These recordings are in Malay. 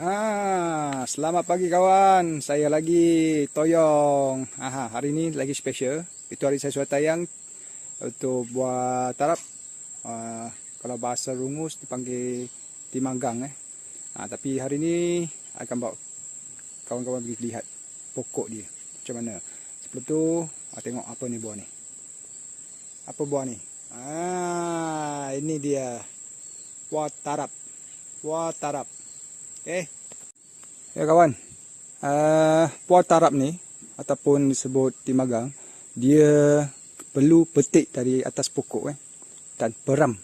Ah, selamat pagi kawan. Saya lagi Toyong. Aha, hari ni lagi special. Itu hari saya sudah tayang untuk buat tarap. Uh, kalau bahasa rungus dipanggil timanggang eh. Ah, tapi hari ni akan bawa kawan-kawan pergi lihat pokok dia. Macam mana. Sebelum tu, ah, tengok apa ni buah ni. Apa buah ni? Ah, ini dia. Buah tarap. Buah tarap. Okay. Ya kawan. Uh, buah tarap ni ataupun disebut timagang, dia perlu petik dari atas pokok eh dan peram.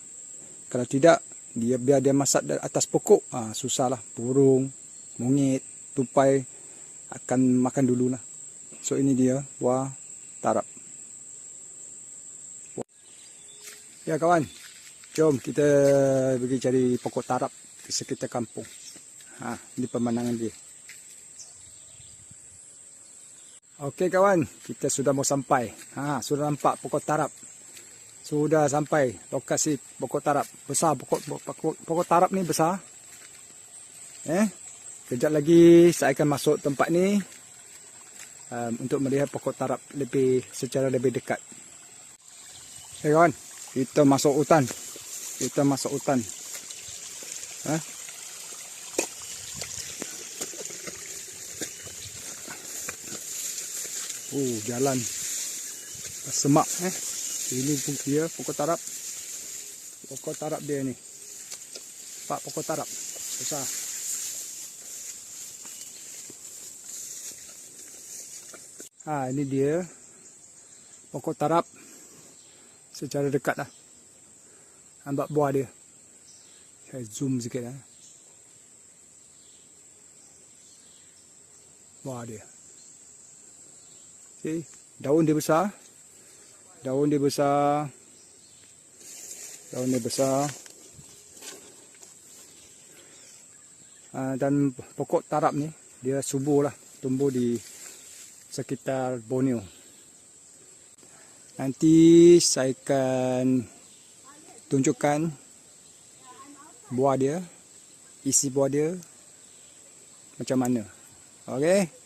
Kalau tidak dia biar dia masak dari atas pokok, ah susahlah burung, mungit, tupai akan makan dululah. So ini dia buah tarap. Ya kawan, jom kita pergi cari pokok tarap di sekitar kampung. Ha, ini pemandangan dia. Okey kawan, kita sudah mau sampai. Ha, sudah nampak pokok tarap. Sudah sampai lokasi pokok tarap. Besar pokok pokok, pokok tarap ni besar. Eh, kejap lagi saya akan masuk tempat ni um, untuk melihat pokok tarap lebih secara lebih dekat. Okey kawan, kita masuk hutan. Kita masuk hutan. Eh, Oh, jalan semak eh. Ini pun dia pokok tarap. Pokok tarap dia ni. Pak pokok tarap. Besar. Ha, ini dia pokok tarap secara dekat lah. Nampak buah dia. Saya zoom sikit lah. Buah dia. Okay. Daun dia besar. Daun dia besar. Daun dia besar. Uh, dan pokok tarap ni dia subur lah tumbuh di sekitar Borneo. Nanti saya akan tunjukkan buah dia, isi buah dia macam mana. Okay.